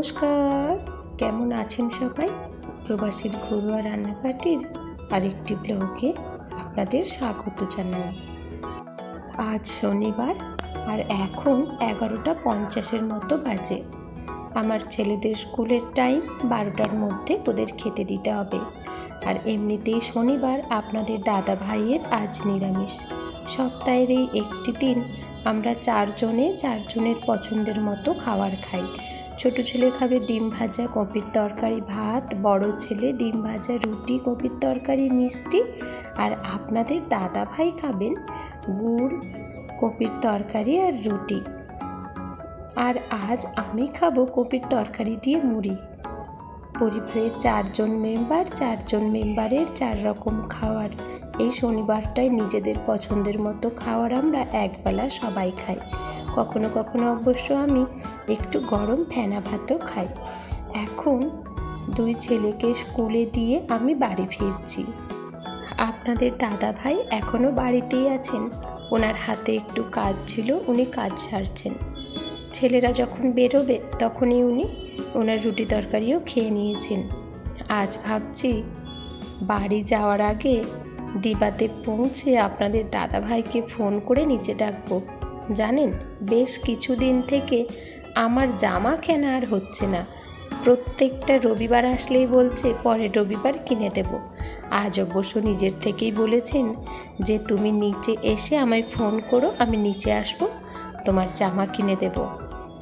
নমস্কার। কেমন আছেন সবাই? প্রবাসীর ঘরোয়া রান্নাপাটির আরেকটি ব্লগে আপনাদের স্বাগত জানাই। আজ শনিবার আর এখন এগারোটা পঞ্চাশের মতো বাজে। আমার ছেলেদের স্কুলের টাইম বারোটার মধ্যে ওদের খেতে দিতে হবে। আর এমনিতেই শনিবার আপনাদের দাদা ভাইয়ের আজ নিরামিষ। সপ্তাহের এই একটি দিন আমরা চারজনে চারজনের পছন্দের মতো খাবার খাই। ছোট ছেলে খাবে ডিম ভাজা, কপির তরকারি, ভাত, বড় ছেলে ডিম ভাজা, রুটি, কপির তরকারি, মিষ্টি। আর আপনাদের দাদা ভাই খাবেন গুড়, কপির তরকারি আর রুটি। আর আজ আমি খাব কপির তরকারি দিয়ে মুড়ি। পরিবারের চারজন মেম্বার, চারজন মেম্বারের চার রকম খাওয়ার। এই শনিবারটায় নিজেদের পছন্দের মতো খাওয়ার আমরা একবেলা সবাই খাই। কখনো কখনো অবশ্য আমি একটু গরম ফেনা ভাতও খাই। এখন দুই ছেলেকে স্কুলে দিয়ে আমি বাড়ি ফিরছি। আপনাদের দাদা ভাই এখনও বাড়িতেই আছেন। ওনার হাতে একটু কাজ ছিল, উনি কাজ সারছেন। ছেলেরা যখন বেরোবে, তখনই উনি ওনার রুটি তরকারিও খেয়ে নিয়েছেন। আজ ভাবছি বাড়ি যাওয়ার আগে দিবাতে পৌঁছে আপনাদের দাদা ভাইকে ফোন করে নিচে ডাকবো। জানেন বেশ কিছুদিন থেকে আমার জামা কেনা আর হচ্ছে না। প্রত্যেকটা রবিবার আসলেই বলছে পরের রবিবার কিনে দেব। আজ অবশ্য নিজের থেকেই বলেছেন যে তুমি নিচে এসে আমায় ফোন করো আমি নিচে আসব তোমার জামা কিনে দেব।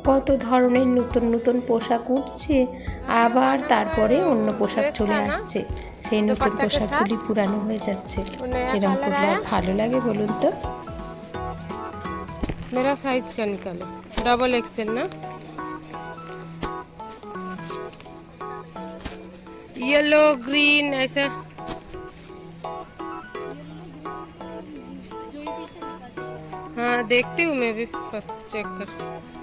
কত ধরনের নতুন নতুন পোশাক উঠছে আবার তারপরে অন্য পোশাক চলে আসছে। সেই নতুন পোশাকগুলি পুরানো হয়ে যাচ্ছে। এরকম করলে ভালো লাগে বলুন তো? मेरा साइज़ क्या निकालो? डबल एक्सेल ना? येलो ग्रीन ऐसा। हाँ देखती हूँ मैं भी चेक कर।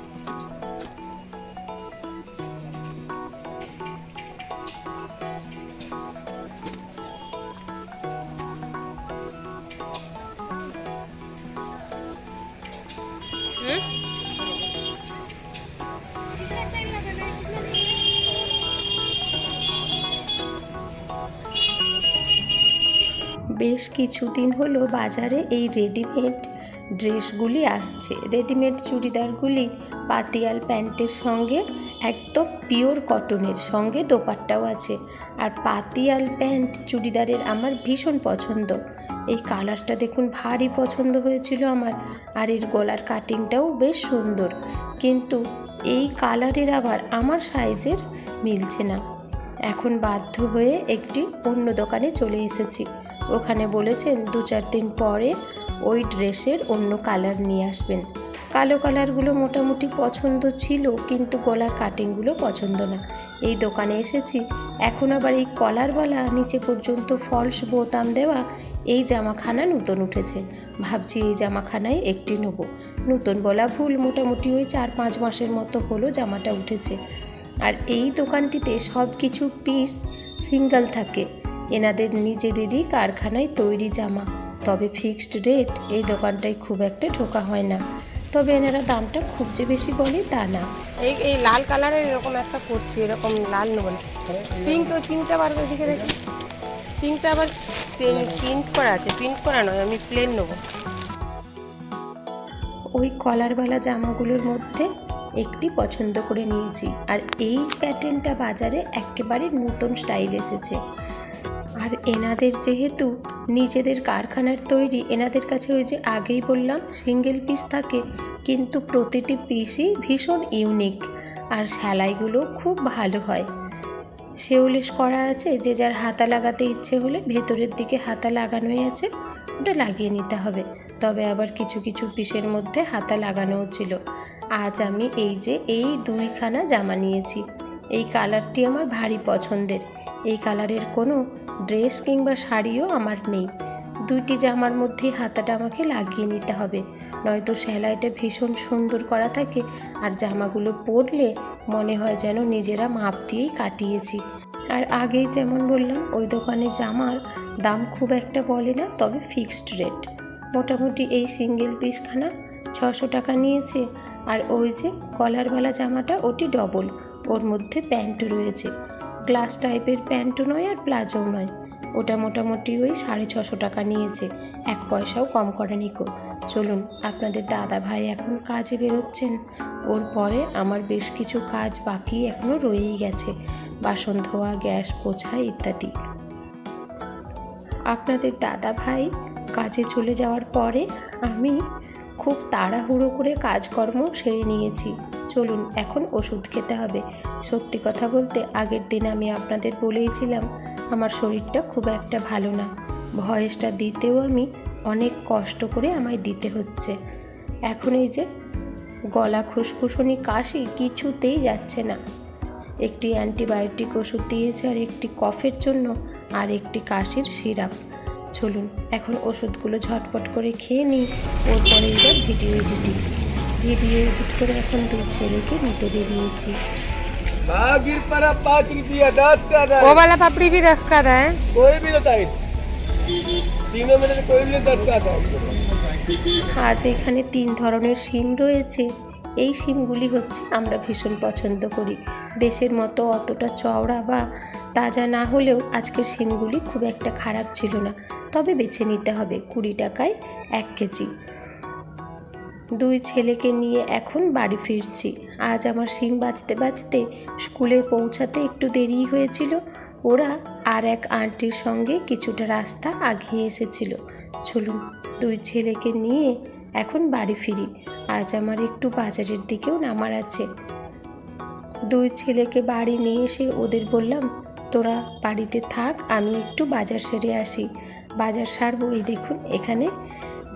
বেশ কিছুদিন হলো বাজারে এই রেডিমেড ড্রেসগুলি আসছে। রেডিমেড চুড়িদারগুলি পাতিয়াল প্যান্টের সঙ্গে একদম পিওর কটনের সঙ্গে দোপাট্টাও আছে। আর পাতিয়াল প্যান্ট চুড়িদারের আমার ভীষণ পছন্দ। এই কালারটা দেখুন, ভারী পছন্দ হয়েছিল আমার। আর এর গলার কাটিংটাও বেশ সুন্দর। কিন্তু এই কালারের আবার আমার সাইজের মিলছে না। এখন বাধ্য হয়ে একটি অন্য দোকানে চলে এসেছি। ওখানে বলেছেন দু চার দিন পরে ওই ড্রেসের অন্য কালার নিয়ে আসবেন। কালো কালারগুলো মোটামুটি পছন্দ ছিল, কিন্তু গলার কাটিংগুলো পছন্দ না। এই দোকানে এসেছি, এখন আবার এই কলারওয়ালা নিচে পর্যন্ত ফলস বোতাম দেওয়া, এই জামাখানা নতুন উঠেছে। ভাবছি এই জামাখানায় একটি নেব। নতুন বলা ভুল, মোটামুটি ওই চার পাঁচ মাসের মতো হলো জামাটা উঠেছে। আর এই দোকানটিতে সব কিছু পিস সিঙ্গেল থাকে। এনাদের নিজেদেরই কারখানায় তৈরি জামা। তবে ফিক্সড রেট এই দোকানটায় খুব একটা ঢোকা হয় না। তবে এনারা দামটা খুব যে বেশি বলে তা না। এই এই লাল কালারের এরকম একটা করছি এরকম লাল নেব না। পিঙ্ক ওই পিঙ্কটা বার দিকে দেখি পিঙ্কটা আবার প্রিন্ট করা আছে। প্রিন্ট করা নয় আমি প্লেন নেব। ওই কলারওয়ালা জামাগুলোর মধ্যে একটি পছন্দ করে নিয়েছি। আর এই প্যাটার্নটা বাজারে একেবারে নতুন স্টাইল এসেছে। আর এনাদের যেহেতু নিজেদের কারখানার তৈরি, এনাদের কাছে ওই যে আগেই বললাম সিঙ্গেল পিস থাকে, কিন্তু প্রতিটি পিসই ভীষণ ইউনিক আর সেলাইগুলো খুব ভালো হয়। শেউলিশ করা আছে, যে যার হাতা লাগাতে ইচ্ছে হলে ভেতরের দিকে হাতা লাগানোই আছে, ওটা লাগিয়ে নিতে হবে। তবে আবার কিছু কিছু পিসের মধ্যে হাতা লাগানোও ছিল। আজ আমি এই যে এই দুইখানা জামা নিয়েছি। এই কালারটি আমার ভারী পছন্দের। এই কালারের কোনো ড্রেস কিংবা শাড়িও আমার নেই। দুইটি জামার মধ্যেই হাতাটা আমাকে লাগিয়ে নিতে হবে। নয়তো সেলাইটা ভীষণ সুন্দর করা থাকে আর জামাগুলো পরলে মনে হয় যেন নিজেরা মাপ দিয়েই কাটিয়েছি। আর আগেই যেমন বললাম, ওই দোকানে জামার দাম খুব একটা বলে না, তবে ফিক্সড রেট। মোটামুটি এই সিঙ্গেল পিসখানা ছশো টাকা নিয়েছে আর ওই যে কলারওয়ালা জামাটা ওটি ডবল, ওর মধ্যে প্যান্ট রয়েছে। গ্লাস টাইপের প্যান্টও নয় আর প্লাজোও নয়। ওটা মোটামুটি ওই সাড়ে ছশো টাকা নিয়েছে। এক পয়সাও কম করেনি কো চলুন, আপনাদের দাদা ভাই এখন কাজে বেরোচ্ছেন। ওর পরে আমার বেশ কিছু কাজ বাকি এখনও রয়েই গেছে। বাসন ধোয়া, গ্যাস পোছা ইত্যাদি। আপনাদের দাদা ভাই কাজে চলে যাওয়ার পরে আমি খুব তাড়াহুড়ো করে কাজকর্ম সেরে নিয়েছি। চলুন, এখন ওষুধ খেতে হবে। সত্যি কথা বলতে, আগের দিন আমি আপনাদের বলেইছিলাম, আমার শরীরটা খুব একটা ভালো না। ভয়েসটা দিতেও আমি অনেক কষ্ট করে আমায় দিতে হচ্ছে। এখন এই যে গলা খুসখুসনি কাশি কিছুতেই যাচ্ছে না। একটি অ্যান্টিবায়োটিক ওষুধ দিয়েছে আর একটি কফের জন্য আর একটি কাশির সিরাপ। চলুন, এখন ওষুধগুলো ঝটপট করে খেয়ে নিই। ওর পরে এবার ভিডিও এডিটিং। ভিডিও এডিট করে এখন দুই ছেলেকে নিতে বেরিয়েছি महावीर पर पाँच रुपया दस का था वो वाला पापड़ी भी दस का था कोई भी होता है तीनों में से कोई भी दस का था আজ এখানে তিন ধরনের সিম রয়েছে এই সিমগুলি হচ্ছে আমরা ভীষণ পছন্দ করি দেশের মতো অতটা চওড়া বা তাজা না হলেও আজকের সিমগুলি খুব একটা খারাপ ছিল না তবে বেছে নিতে হবে কুড়ি টাকায় এক কেজি দুই ছেলেকে নিয়ে এখন বাড়ি ফিরছি। আজ আমার সিম বাঁচতে বাঁচতে স্কুলে পৌঁছাতে একটু দেরি হয়েছিল। ওরা আর এক আন্টির সঙ্গে কিছুটা রাস্তা আগিয়ে এসেছিল। চলুন, দুই ছেলেকে নিয়ে এখন বাড়ি ফিরি। আজ আমার একটু বাজারের দিকেও নামার আছে। দুই ছেলেকে বাড়ি নিয়ে এসে ওদের বললাম, তোরা বাড়িতে থাক, আমি একটু বাজার সেরে আসি। বাজার সারবো। এই দেখুন, এখানে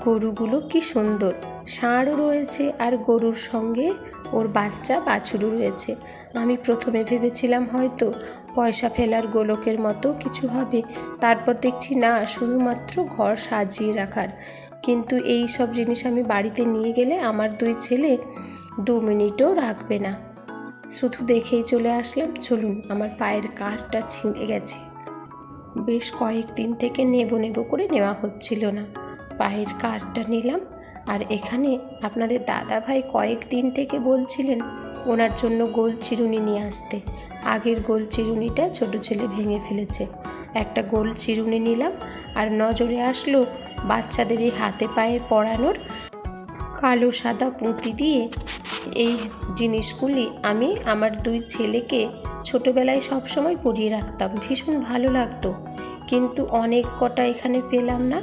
গরুগুলো কি সুন্দর। ষাঁড়ও রয়েছে আর গরুর সঙ্গে ওর বাচ্চা বাছুরও রয়েছে। আমি প্রথমে ভেবেছিলাম হয়তো পয়সা ফেলার গোলকের মতো কিছু হবে। তারপর দেখছি না, শুধুমাত্র ঘর সাজিয়ে রাখার। কিন্তু এই সব জিনিস আমি বাড়িতে নিয়ে গেলে আমার দুই ছেলে দু মিনিটও রাখবে না। শুধু দেখেই চলে আসলাম, চলুন, আমার পায়ের কারটা ছিঁড়ে গেছে। বেশ কয়েকদিন থেকে নেব নেব করে নেওয়া হচ্ছিল না। পায়ের কারটা নিলাম আর এখানে আপনাদের দাদা ভাই কয়েকদিন থেকে বলছিলেন ওনার জন্য গোল চিরুনি নিয়ে আসতে। আগের গোল চিরুনিটা ছোট ছেলে ভেঙে ফেলেছে। একটা গোল চিরুনি নিলাম আর নজরে আসলো বাচ্চাদের এই হাতে পায়ে পরানোর কালো সাদা পুঁতি দিয়ে। এই জিনিসগুলি আমি আমার দুই ছেলেকে ছোটোবেলায় সবসময় পরিয়ে রাখতাম। ভীষণ ভালো লাগতো। কিন্তু অনেক কটা এখানে পেলাম না।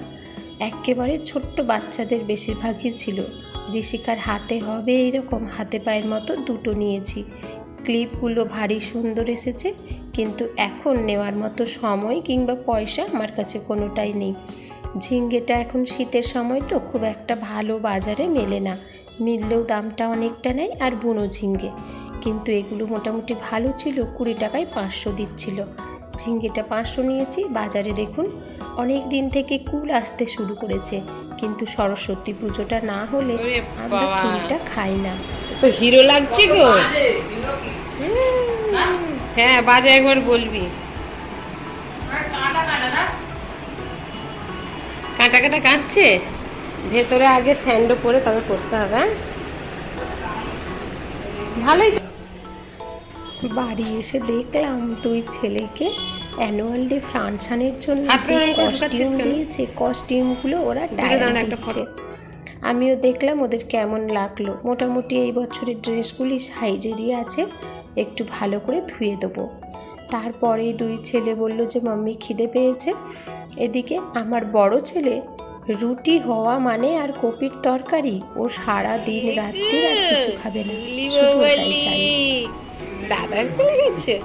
একেবারে ছোট্ট বাচ্চাদের বেশিরভাগই ছিল। ঋষিকার হাতে হবে এইরকম হাতে পায়ের মতো দুটো নিয়েছি। ক্লিপগুলো ভারী সুন্দর এসেছে, কিন্তু এখন নেওয়ার মতো সময় কিংবা পয়সা আমার কাছে কোনোটাই নেই। ঝিঙ্গেটা এখন শীতের সময় তো খুব একটা ভালো বাজারে মেলে না। মিললেও দামটা অনেকটা নেয় আর বুনো ঝিঙ্গে। কিন্তু এগুলো মোটামুটি ভালো ছিল, কুড়ি টাকায় পাঁচশো দিচ্ছিল। ঝিঙ্গেটা পাঁচশো নিয়েছি বাজারে দেখুন অনেক দিন থেকে কুল আসতে শুরু করেছে কিন্তু সরস্বতী পুজোটা না হলে আমরা কুলটা খাই না। তো হিরো লাগছে গো। হ্যাঁ বাজে একবার বলবি। কাঁটা কাটা কাঁদছে? ভেতরে আগে স্যান্ডো পরে তবে করতে হবে হ্যাঁ? ভালোই। বাড়ি এসে দেখলাম দুই ছেলেকে অ্যানুয়াল ডে ফাংশনের জন্য যে করে ঢোকাচ্ছিস কস্টিউম দিয়েছে কস্টিউমগুলো ওরা ডায়াল দিচ্ছে। আমিও দেখলাম ওদের কেমন লাগল। মোটামুটি এই বছরের ড্রেসগুলি সাইজেরই আছে একটু ভালো করে ধুয়ে দেবো। তারপরে দুই ছেলে বলল যে মাম্মি খিদে পেয়েছে। এদিকে আমার বড় ছেলে রুটি হওয়া মানে আর কপির তরকারি? ও সারা দিন রাত্রি আর কিছু খাবে না। শুধু ওটাই চাই। দাদার কোলে গেছে?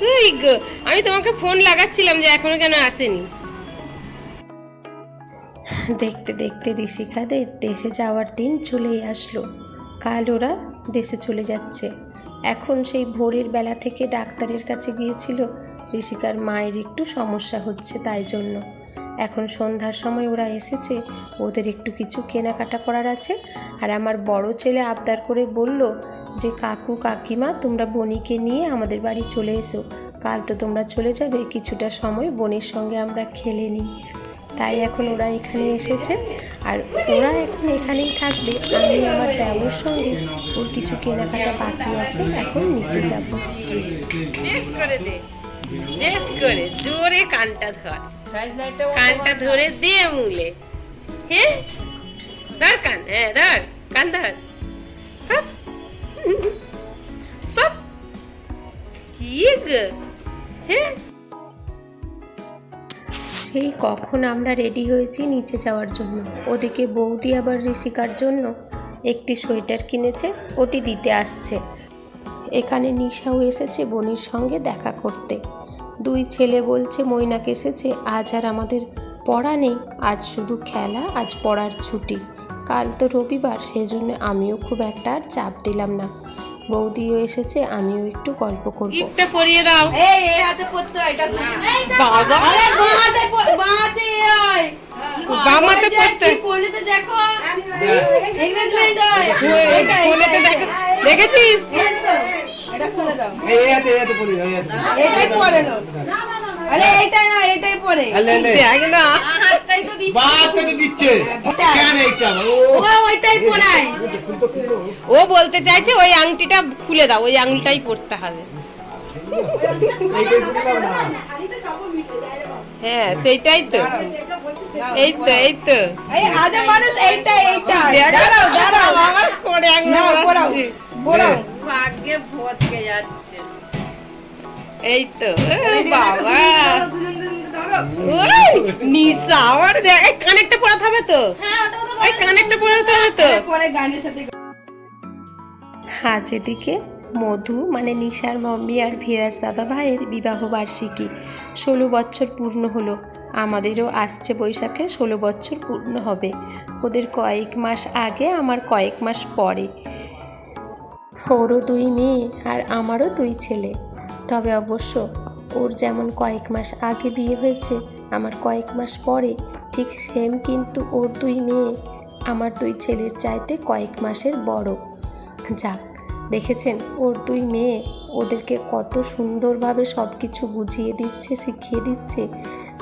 কই গো? আমি তোমাকে ফোন লাগাচ্ছিলাম যে এখনও কেন আসেনি। দেখতে দেখতে ঋষিকাদের দেশে যাওয়ার দিন চলেই আসলো। কাল ওরা দেশে চলে যাচ্ছে। এখন সেই ভোরের বেলা থেকে ডাক্তারের কাছে গিয়েছিল। ঋষিকার মায়ের একটু সমস্যা হচ্ছে তাই জন্য। এখন সন্ধ্যার সময় ওরা এসেছে, ওদের একটু কিছু কেনাকাটা করার আছে। আর আমার বড় ছেলে আবদার করে বলল যে, কাকু, কাকিমা, তোমরা বনিকে নিয়ে আমাদের বাড়ি চলে এসো। কাল তো তোমরা চলে যাবে, কিছুটা সময় বোনের সঙ্গে আমরা খেলে নিই। তাই এখন ওরা এখানে এসেছে। আর ওরা এখন এখানেই থাকবে। আমি আমার দেওয়ার সঙ্গে ওর কিছু কেনাকাটা বাকি আছে, এখন নিচে যাব। করে দে করে, জোরে কানটা ধর। কানটা ধরে দে মুলে হ্যাঁ? ধর কান হ্যাঁ ধর কান ধর। কি হ্যাঁ? সেই কখন আমরা রেডি হয়েছি নিচে যাওয়ার জন্য। ওদিকে বৌদি আবার ঋষিকার জন্য একটি সোয়েটার কিনেছে ওটি দিতে আসছে। এখানে নিশাও এসেছে বোনের সঙ্গে দেখা করতে। দুই ছেলে বলছে মৈনাক এসেছে আজ আর আমাদের পড়া নেই আজ শুধু খেলা আজ পড়ার ছুটি কাল তো রবিবার সেজন্য আমিও খুব একটা আর চাপ দিলাম না বৌদিও এসেছে আমিও একটু গল্প করব গিফটটা পরিয়ে দাও এই এই হাতে পড়তে হয় এটা বাবা আরে বাঁহাতে বাঁহাতে হয় বামাতে পড়তে কোলেতে দেখো হয় এটা কোলেতে দেখো দেখেছিস আরে এইটাই না পরে। ও। বলতে চাইছে ওই আংটিটা খুলে দাও ওই আংটাই পড়তে হবে। হ্যাঁ সেইটাই তো। এই তো এই তো। এই আজ মানুষ এইটা এইটা দাঁড়াও দাঁড়াও আমার করে নাও পড়াও পড়াও। আগে ভোটকে যাচ্ছে। এই তো বাবা। ওই নিশা আমার দেখ এই কানেরটা পরাতে হবে তো। ওই কানেরটা পরাতে হবে তো। পরে গানের সাথে আজ এদিকে মধু মানে নিশার মম্মি আর ভিরাজ দাদা ভাইয়ের বিবাহ বার্ষিকী, ষোলো বছর পূর্ণ হলো। আমাদেরও আসছে বৈশাখে ষোলো বছর পূর্ণ হবে। ওদের কয়েক মাস আগে, আমার কয়েক মাস পরে। ওরও দুই মেয়ে আর আমারও দুই ছেলে। তবে অবশ্য ওর যেমন কয়েক মাস আগে বিয়ে হয়েছে, আমার কয়েক মাস পরে, ঠিক সেম কিন্তু ওর দুই মেয়ে, আমার দুই ছেলের চাইতে কয়েক মাসের বড়। যাক দেখেছেন? ওর দুই মেয়ে। ওদেরকে কত সুন্দরভাবে সব কিছু বুঝিয়ে দিচ্ছে, শিখিয়ে দিচ্ছে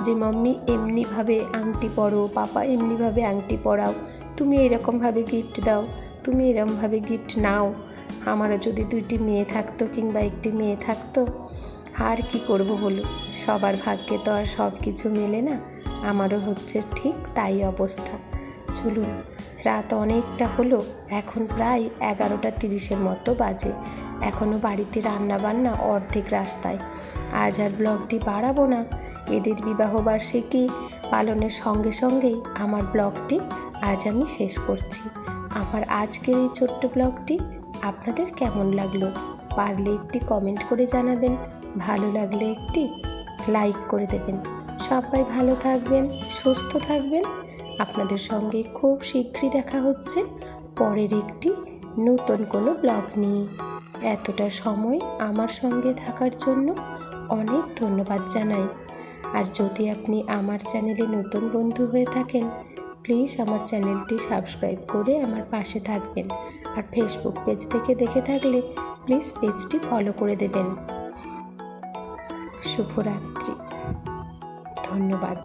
যে, মাম্মি, এমনিভাবে আংটি পরো, পাপা, এমনিভাবে আংটি পরাও। তুমি এরকমভাবে গিফট দাও, তুমি এরকমভাবে গিফট নাও। আমারও যদি দুইটি মেয়ে থাকতো কিংবা একটি মেয়ে থাকতো, আর কি করব বলো সবার ভাগ্যে তো আর সব কিছু মেলে না। আমারও হচ্ছে ঠিক তাই অবস্থা। চলুন রাত অনেকটা হলো, এখন প্রায় এগারোটা তিরিশের মতো বাজে। এখনও বাড়িতে রান্না বান্না অর্ধেক রাস্তায়। আজ আর ব্লগটি বাড়াবো না। এদের বিবাহবার্ষিকী পালনের সঙ্গে সঙ্গেই আমার ব্লগটি আজ আমি শেষ করছি। আমার আজকের এই ছোট্ট ব্লগটি আপনাদের কেমন লাগল? পারলে একটি কমেন্ট করে জানাবেন। ভালো লাগলে একটি লাইক করে দেবেন। সবাই ভালো থাকবেন, সুস্থ থাকবেন। আপনাদের সঙ্গে খুব শীঘ্রই দেখা হচ্ছে। পরের একটি নতুন কোনো ব্লগ নিয়ে। এতটা সময় আমার সঙ্গে থাকার জন্য অনেক ধন্যবাদ জানাই। আর যদি আপনি আমার চ্যানেলে নতুন বন্ধু হয়ে থাকেন, প্লিজ আমার চ্যানেলটি সাবস্ক্রাইব করে আমার পাশে থাকবেন। আর ফেসবুক পেজ থেকে দেখে থাকলে প্লিজ পেজটি ফলো করে দেবেন। শুভরাত্রি। ধন্যবাদ।